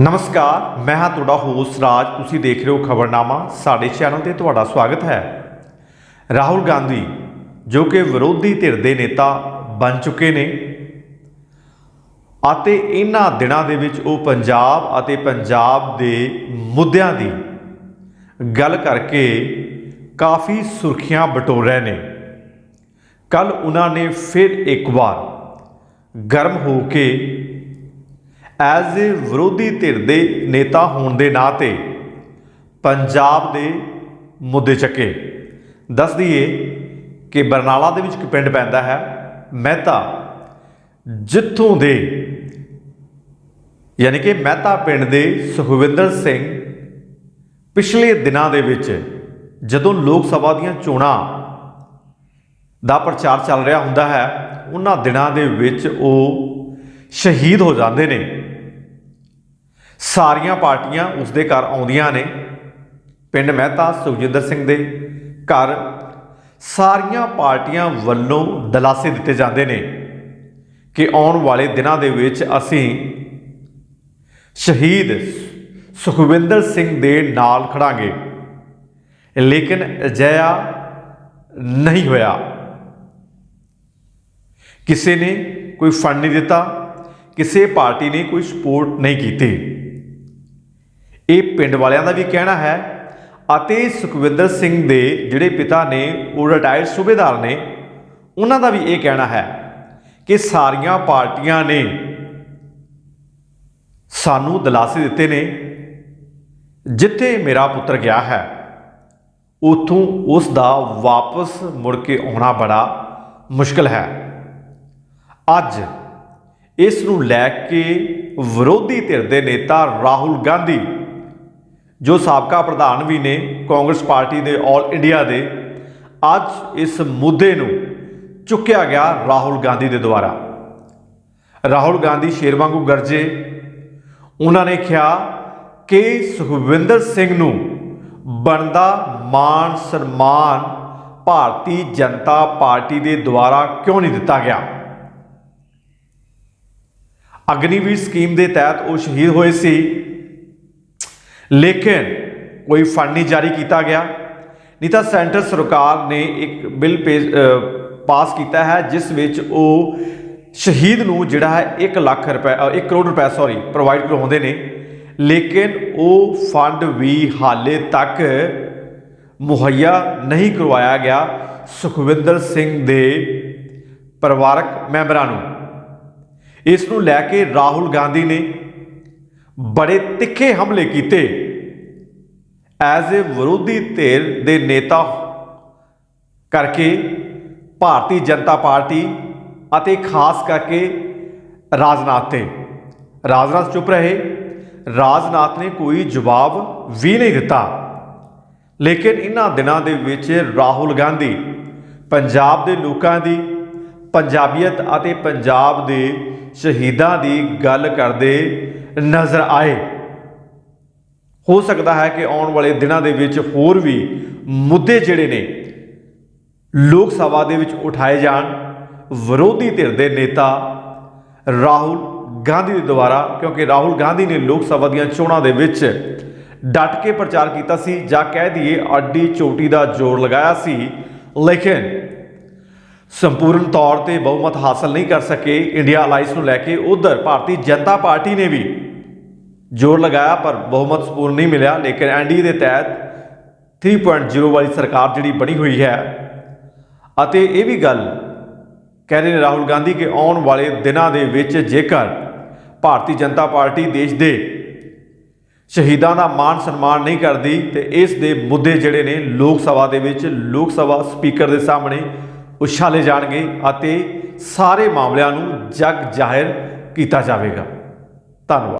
ਨਮਸਕਾਰ, ਮੈਂ ਹਾਂ ਤੁਹਾਡਾ ਹੋਸਟ ਰਾਜ। ਤੁਸੀਂ ਦੇਖ ਰਹੇ ਹੋ ਖਬਰਨਾਮਾ। ਸਾਡੇ ਚੈਨਲ ਤੇ ਤੁਹਾਡਾ ਸਵਾਗਤ ਹੈ। ਰਾਹੁਲ ਗਾਂਧੀ, ਜੋ ਕਿ ਵਿਰੋਧੀ ਧਿਰ ਦੇ ਨੇਤਾ ਬਣ ਚੁੱਕੇ ਨੇ ਅਤੇ ਇਹਨਾਂ ਦਿਨਾਂ ਦੇ ਵਿੱਚ ਉਹ ਪੰਜਾਬ ਅਤੇ ਪੰਜਾਬ ਦੇ ਮੁੱਦਿਆਂ ਦੀ ਗੱਲ ਕਰਕੇ ਕਾਫੀ ਸੁਰਖੀਆਂ ਬਟੋਰ ਰਹੇ ਨੇ। ਕੱਲ ਉਹਨਾਂ ਨੇ ਫਿਰ ਇੱਕ ਵਾਰ ਗਰਮ ਹੋ ਕੇ ਐਜ਼ ਏ ਵਿਰੋਧੀ ਧਿਰ ਦੇ ਨੇਤਾ ਹੋਣ ਦੇ ਨਾਤੇ ਪੰਜਾਬ ਦੇ ਮੁੱਦੇ ਚੱਕੇ। ਦੱਸ ਦਈਏ ਕਿ ਬਰਨਾਲਾ ਦੇ ਵਿੱਚ ਇੱਕ ਪਿੰਡ ਪੈਂਦਾ ਹੈ, ਮਹਿਤਾ। ਜਿੱਥੋਂ ਦੇ ਯਾਨੀ ਕਿ ਮਹਿਤਾ ਪਿੰਡ ਦੇ ਸੁਖਵਿੰਦਰ ਸਿੰਘ ਪਿਛਲੇ ਦਿਨਾਂ ਦੇ ਵਿੱਚ ਜਦੋਂ ਲੋਕ ਸਭਾ ਦੀਆਂ ਚੋਣਾਂ ਦਾ ਪ੍ਰਚਾਰ ਚੱਲ ਰਿਹਾ ਹੁੰਦਾ ਹੈ, ਉਹਨਾਂ ਦਿਨਾਂ ਦੇ ਵਿੱਚ ਉਹ ਸ਼ਹੀਦ ਹੋ ਜਾਂਦੇ ਨੇ। ਸਾਰੀਆਂ ਪਾਰਟੀਆਂ ਉਸ ਦੇ ਘਰ ਆਉਂਦੀਆਂ ਨੇ। ਪਿੰਡ ਮਹਿਤਾ, ਸੁਖਜਿੰਦਰ ਸਿੰਘ ਦੇ ਘਰ ਸਾਰੀਆਂ ਪਾਰਟੀਆਂ ਵੱਲੋਂ ਦਲਾਸੇ ਦਿੱਤੇ ਜਾਂਦੇ ਨੇ ਕਿ ਆਉਣ ਵਾਲੇ ਦਿਨਾਂ ਦੇ ਵਿੱਚ ਅਸੀਂ ਸ਼ਹੀਦ ਸੁਖਵਿੰਦਰ ਸਿੰਘ ਦੇ ਨਾਲ ਖੜਾਂਗੇ। ਲੇਕਿਨ ਅਜਿਹਾ ਨਹੀਂ ਹੋਇਆ। ਕਿਸੇ ਨੇ ਕੋਈ ਫੰਡ ਨਹੀਂ ਦਿੱਤਾ, ਕਿਸੇ ਪਾਰਟੀ ਨੇ ਕੋਈ ਸਪੋਰਟ ਨਹੀਂ ਕੀਤੀ। ਇਹ ਪਿੰਡ ਵਾਲਿਆਂ ਦਾ ਵੀ ਕਹਿਣਾ ਹੈ। ਅਤੇ ਸੁਖਵਿੰਦਰ ਸਿੰਘ ਦੇ ਜਿਹੜੇ ਪਿਤਾ ਨੇ, ਉਹ ਰਿਟਾਇਰਡ ਸੂਬੇਦਾਰ ਨੇ, ਉਹਨਾਂ ਦਾ ਵੀ ਇਹ ਕਹਿਣਾ ਹੈ ਕਿ ਸਾਰੀਆਂ ਪਾਰਟੀਆਂ ਨੇ ਸਾਨੂੰ ਦਿਲਾਸੇ ਦਿੱਤੇ ਨੇ। ਜਿੱਥੇ ਮੇਰਾ ਪੁੱਤਰ ਗਿਆ ਹੈ, ਉਥੋਂ ਉਸ ਦਾ ਵਾਪਸ ਮੁੜ ਕੇ ਆਉਣਾ ਬੜਾ ਮੁਸ਼ਕਲ ਹੈ। ਅੱਜ ਇਸ ਨੂੰ ਲੈ ਕੇ ਵਿਰੋਧੀ ਧਿਰ ਦੇ ਨੇਤਾ ਰਾਹੁਲ ਗਾਂਧੀ ਜੋ ਸਾਬਕਾ ਪ੍ਰਧਾਨ ਵੀ ਨੇ ਕਾਂਗਰਸ ਪਾਰਟੀ ਦੇ 올 ਇੰਡੀਆ ਦੇ, ਅੱਜ ਇਸ ਮੁੱਦੇ ਨੂੰ ਚੁੱਕਿਆ ਗਿਆ ਰਾਹੁਲ ਗਾਂਧੀ ਦੇ ਦੁਆਰਾ। ਰਾਹੁਲ ਗਾਂਧੀ ਸ਼ੇਰ ਵਾਂਗੂ ਗਰਜੇ। ਉਹਨਾਂ ਨੇ ਕਿਹਾ ਕਿ ਸੁਖਵਿੰਦਰ ਸਿੰਘ ਨੂੰ ਬਣਦਾ ਮਾਣ ਸਨਮਾਨ ਭਾਰਤੀ ਜਨਤਾ ਪਾਰਟੀ ਦੇ ਦੁਆਰਾ ਕਿਉਂ ਨਹੀਂ ਦਿੱਤਾ ਗਿਆ? ਅਗਨੀਵੀਰ ਸਕੀਮ ਦੇ ਤਹਿਤ ਉਹ ਸ਼ਹੀਦ ਹੋਏ ਸੀ। ਲੇਕਿਨ ਕੋਈ ਫੰਡ ਨਹੀਂ ਜਾਰੀ ਕੀਤਾ ਗਿਆ। ਨਹੀਂ ਤਾਂ ਸੈਂਟਰ ਸਰਕਾਰ ਨੇ ਇੱਕ ਬਿੱਲ ਪੇਸ਼ ਪਾਸ ਕੀਤਾ ਹੈ, ਜਿਸ ਵਿੱਚ ਉਹ ਸ਼ਹੀਦ ਨੂੰ ਜਿਹੜਾ ਹੈ 1 ਲੱਖ ਰੁਪਏ 1 ਕਰੋੜ ਰੁਪਏ ਸੌਰੀ ਪ੍ਰੋਵਾਈਡ ਕਰਵਾਉਂਦੇ ਨੇ। ਲੇਕਿਨ ਉਹ ਫੰਡ ਵੀ ਹਾਲੇ ਤੱਕ ਮੁਹੱਈਆ ਨਹੀਂ ਕਰਵਾਇਆ ਗਿਆ। ਸੁਖਵਿੰਦਰ ਸਿੰਘ ਦੇ ਪਰਿਵਾਰਕ ਮੈਂਬਰਾਂ ਨੂੰ। ਇਸ ਨੂੰ ਲੈ ਕੇ ਰਾਹੁਲ ਗਾਂਧੀ ਨੇ ਬੜੇ ਤਿੱਖੇ ਹਮਲੇ ਕੀਤੇ। ਐਜ਼ ਏ ਵਿਰੋਧੀ ਧਿਰ ਦੇ ਨੇਤਾ ਕਰਕੇ ਭਾਰਤੀ ਜਨਤਾ ਪਾਰਟੀ ਅਤੇ ਖਾਸ ਕਰਕੇ ਰਾਜਨਾਥ ਤੇ। ਰਾਜਨਾਥ ਚੁੱਪ ਰਹੇ। ਰਾਜਨਾਥ ਨੇ ਕੋਈ ਜਵਾਬ ਵੀ ਨਹੀਂ ਦਿੱਤਾ। ਲੇਕਿਨ ਇਹਨਾਂ ਦਿਨਾਂ ਦੇ ਵਿੱਚ ਰਾਹੁਲ ਗਾਂਧੀ ਪੰਜਾਬ ਦੇ ਲੋਕਾਂ ਦੀ, ਪੰਜਾਬੀਅਤ ਅਤੇ ਪੰਜਾਬ ਦੇ ਸ਼ਹੀਦਾਂ ਦੀ ਗੱਲ ਕਰਦੇ ਨਜ਼ਰ ਆਏ। ਹੋ ਸਕਦਾ ਹੈ ਕਿ ਆਉਣ ਵਾਲੇ ਦਿਨਾਂ ਦੇ ਵਿੱਚ ਹੋਰ ਵੀ ਮੁੱਦੇ ਜਿਹੜੇ ਨੇ ਲੋਕ ਸਭਾ ਦੇ ਵਿੱਚ ਉਠਾਏ ਜਾਣ। ਵਿਰੋਧੀ ਧਿਰ ਦੇ ਨੇਤਾ ਰਾਹੁਲ ਗਾਂਧੀ ਦੇ ਦੁਆਰਾ, ਕਿਉਂਕਿ ਰਾਹੁਲ ਗਾਂਧੀ ਨੇ ਲੋਕ ਸਭਾ ਦੀਆਂ ਚੋਣਾਂ ਦੇ ਵਿੱਚ ਡਟ ਕੇ ਪ੍ਰਚਾਰ ਕੀਤਾ ਸੀ ਜਾਂ ਕਹਿ ਦਈਏ ਅੱਡੀ ਚੋਟੀ ਦਾ ਜ਼ੋਰ ਲਗਾਇਆ ਸੀ। ਲੇਕਿਨ ਸੰਪੂਰਨ ਤੌਰ ਤੇ ਬਹੁਮਤ ਹਾਸਲ ਨਹੀਂ ਕਰ ਸਕੇ। ਇੰਡੀਆ ਅਲਾਈਸ ਨੂੰ ਲੈ ਕੇ ਉਧਰ ਭਾਰਤੀ ਜਨਤਾ ਪਾਰਟੀ ਨੇ ਵੀ ਜ਼ੋਰ ਲਗਾਇਆ, ਪਰ ਬਹੁਮਤ ਸੰਪੂਰਨ ਨਹੀਂ ਮਿਲਿਆ। ਲੇਕਿਨ ਐਨਡੀਏ ਦੇ ਤਹਿਤ 3.0 ਵਾਲੀ ਸਰਕਾਰ ਜਿਹੜੀ ਬਣੀ ਹੋਈ ਹੈ, ਅਤੇ ਇਹ ਵੀ ਗੱਲ ਕਹਿ ਰਹੇ ਨੇ ਰਾਹੁਲ ਗਾਂਧੀ ਕਿ ਆਉਣ ਵਾਲੇ ਦਿਨਾਂ ਦੇ ਵਿੱਚ ਜੇਕਰ ਭਾਰਤੀ ਜਨਤਾ ਪਾਰਟੀ ਦੇਸ਼ ਦੇ ਸ਼ਹੀਦਾਂ ਦਾ ਮਾਣ ਸਨਮਾਨ ਨਹੀਂ ਕਰਦੀ, ਤੇ ਇਸ ਦੇ ਮੁੱਦੇ ਜਿਹੜੇ ਨੇ ਲੋਕ ਸਭਾ ਦੇ ਵਿੱਚ, ਲੋਕ ਸਭਾ ਸਪੀਕਰ ਦੇ ਸਾਹਮਣੇ ਉਛਾਲੇ ਜਾਣਗੇ ਅਤੇ ਸਾਰੇ ਮਾਮਲਿਆਂ ਨੂੰ ਜਗ ਜ਼ਾਹਿਰ ਕੀਤਾ ਜਾਵੇਗਾ। ਧੰਨਵਾਦ।